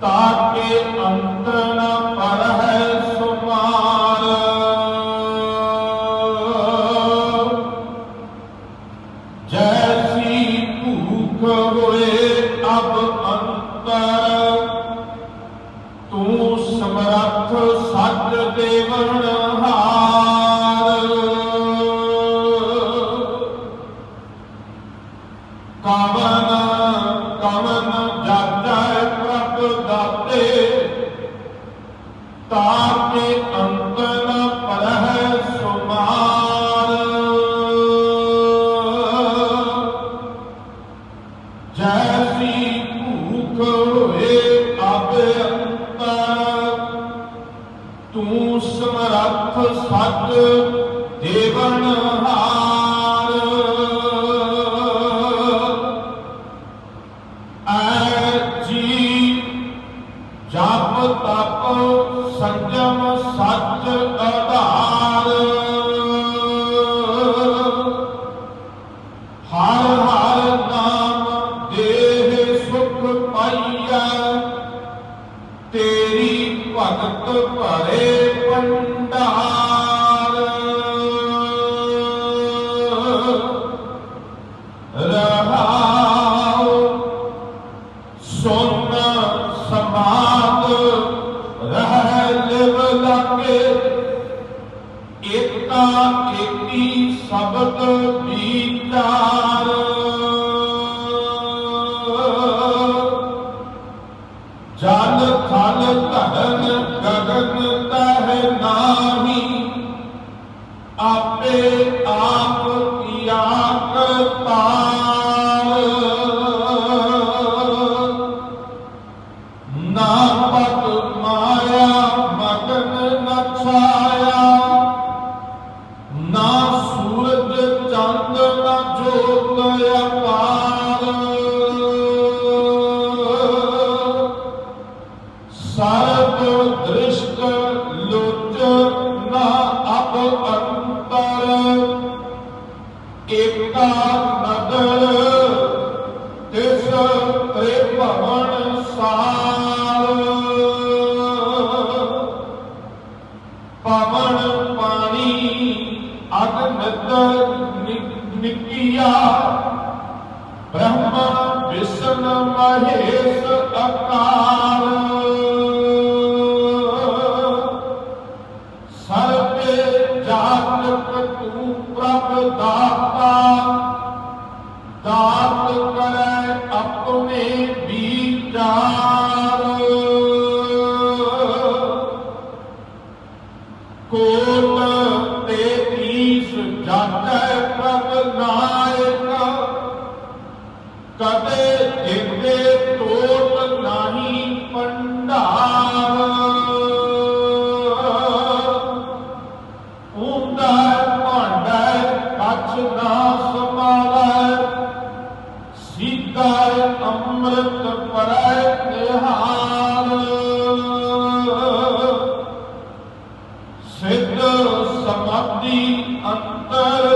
ਤਾਕੇ ਅੰਤ ਨ ਸਤ ਸੱਚ ਦੇਵਨ ਹਾਰ। ਐ ਜੀ ਜਪ ਤਪ ਸੰਜਮ ਸੱਚ ਆਧਾਰ ਹਰ ਹਰ ਨਾਮ ਦੇਹ ਸੁਖ ਪਾਈਐ। ਤੇਰੀ ਭਗਤ ਭਰੇ ਏਕਾ ਏਕੀ ਸ਼ਬਦ ਵਿਚਾਰ। ਜਲ ਥਲ ਧਰਨ ਗਗਨ ਤਹਿ ਨਾਹੀ। ਜੋਤ ਅਪਾਰ ਸਰਬ ਦ੍ਰਿਸ਼ਟ ਲੋਚ ਨਾ ਅਪ ਅੰਤਰ ਏਕਾ ਨਦਰ ਤਿਸ ਤ੍ਰਿਭਵਨ ਸਾਰ ਬ੍ਰਹਮਾ ਵਿਸ਼ਨ ਮਹੇਸ਼ ਅਕਾਲ ਸਰਬੇ ਜਾਤਕ ਤੂੰ ਪ੍ਰਭ ਦਾਤਾ। ਦਾਤ ਕਰੈ ਆਪਣੇ ਵਿਚਾਰ ਕਦੇ ਜਿੰਦੇ ਟੋਟ ਨਹੀਂ ਪੰਡਾਰ ਉਂਦਾ ਭਾਂਡਾ ਕੱਚ ਨਾ ਸਮਾਵੈ ਸੀਤਾ ਅੰਮ੍ਰਿਤ ਪਰੈ ਨਿਹਾਲ। ਸਿੱਧ ਸਮਾਧੀ ਅੰਤਰ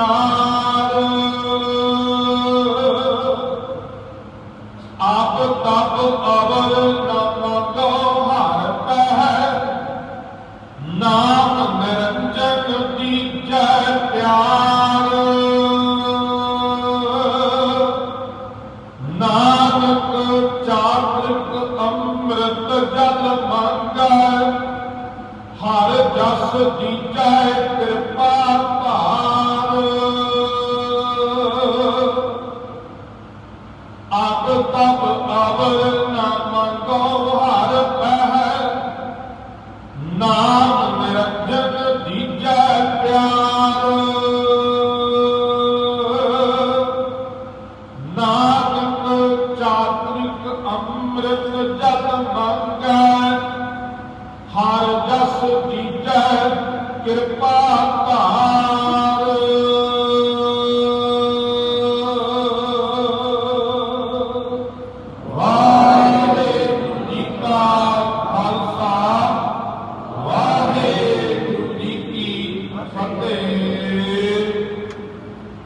ਵਿਚਾਰ ਆਪ ਤਪ ਅਵਰ ਨਾਮ ਕੋ।